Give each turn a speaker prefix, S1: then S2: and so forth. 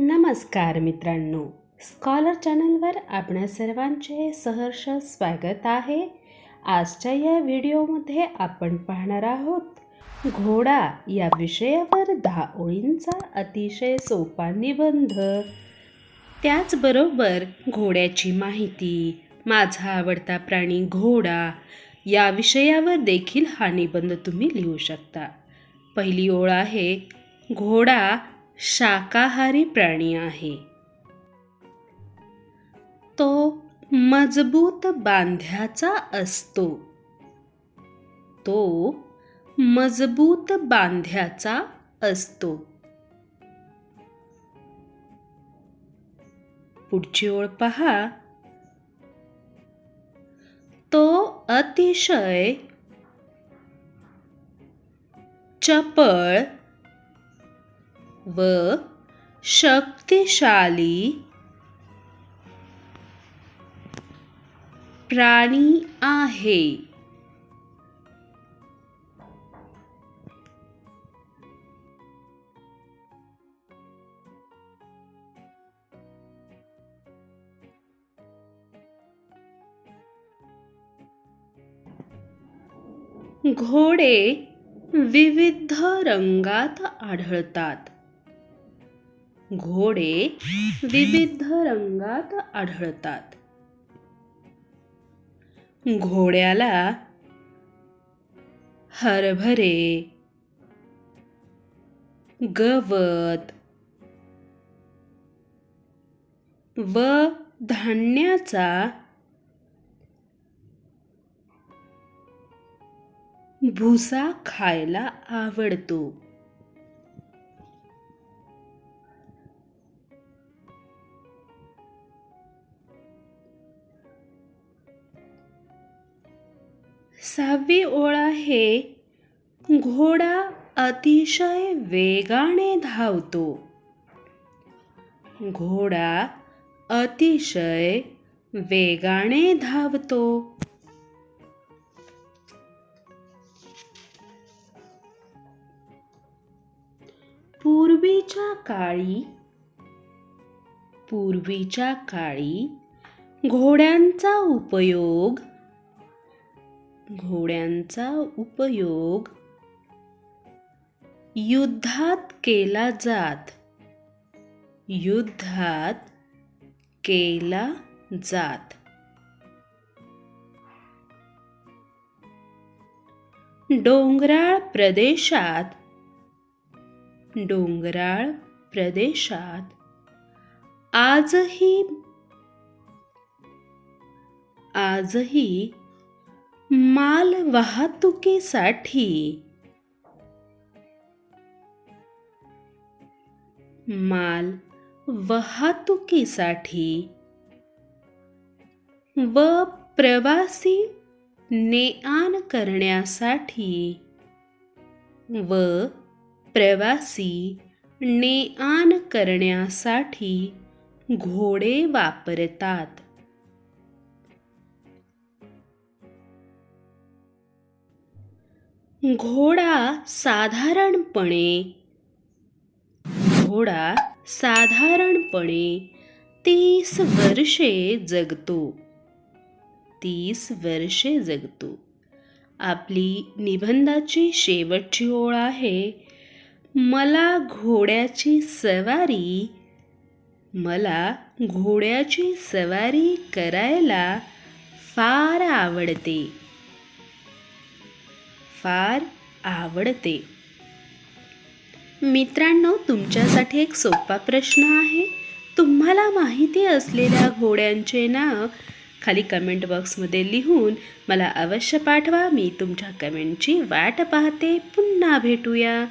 S1: नमस्कार मित्रांनो. स्कॉलर चॅनलवर आपणा सर्वांचे सहर्ष स्वागत आहे. आजच्या या व्हिडिओमध्ये आपण पाहणार आहोत घोडा या विषयावर दहा ओळींचा अतिशय सोपा निबंध. त्याचबरोबर घोड्याची माहिती माझा आवडता प्राणी घोडा या विषयावर देखील हा निबंध तुम्ही लिहू शकता. पहिली ओळ आहे घोडा शाकाहारी प्राणी आहे. तो मजबूत बांध्याचा असतो. तो मजबूत बांध्याचा असतो. पुढची ओळ पहा. तो अतिशय चपळ व शक्तिशाली प्राणी आहे. घोडे विविध रंगात आढळतात. घोडे विविध रंगात आढळतात. घोड्याला हरभरे गवत व धान्याचा भुसा खायला आवडतो. सहावी ओळ आहे घोडा अतिशय वेगाने धावतो. घोडा अतिशय वेगाने धावतो. पूर्वीच्या काळी पूर्वीच्या काळी घोड्यांचा उपयोग घोड्यांचा उपयोग युद्धात केला जात. युद्धात केला जात. डोंगराळ प्रदेशात डोंगराळ प्रदेशात आजही आजही माल वाहतुकीसाठी. माल वाहतुकीसाठी. व प्रवासी ने आण करण्यासाठी. व प्रवासी ने आण करण्यासाठी घोडे वापरतात. घोडा साधारणपणे घोडा साधारणपणे तीस वर्षे जगतो. तीस वर्षे जगतो. आपली निबंधाची शेवटची ओळ आहे मला घोड्याची सवारी मला घोड्याची सवारी करायला फार आवडते. फार आवडते. मित्रांनो तुमच्यासाठी एक सोपा प्रश्न आहे. तुम्हाला माहिती असलेल्या घोड्यांचे नाव खाली कमेंट बॉक्समध्ये लिहून मला अवश्य पाठवा. मी तुमच्या कमेंटची वाट पाहते. पुन्हा भेटूया.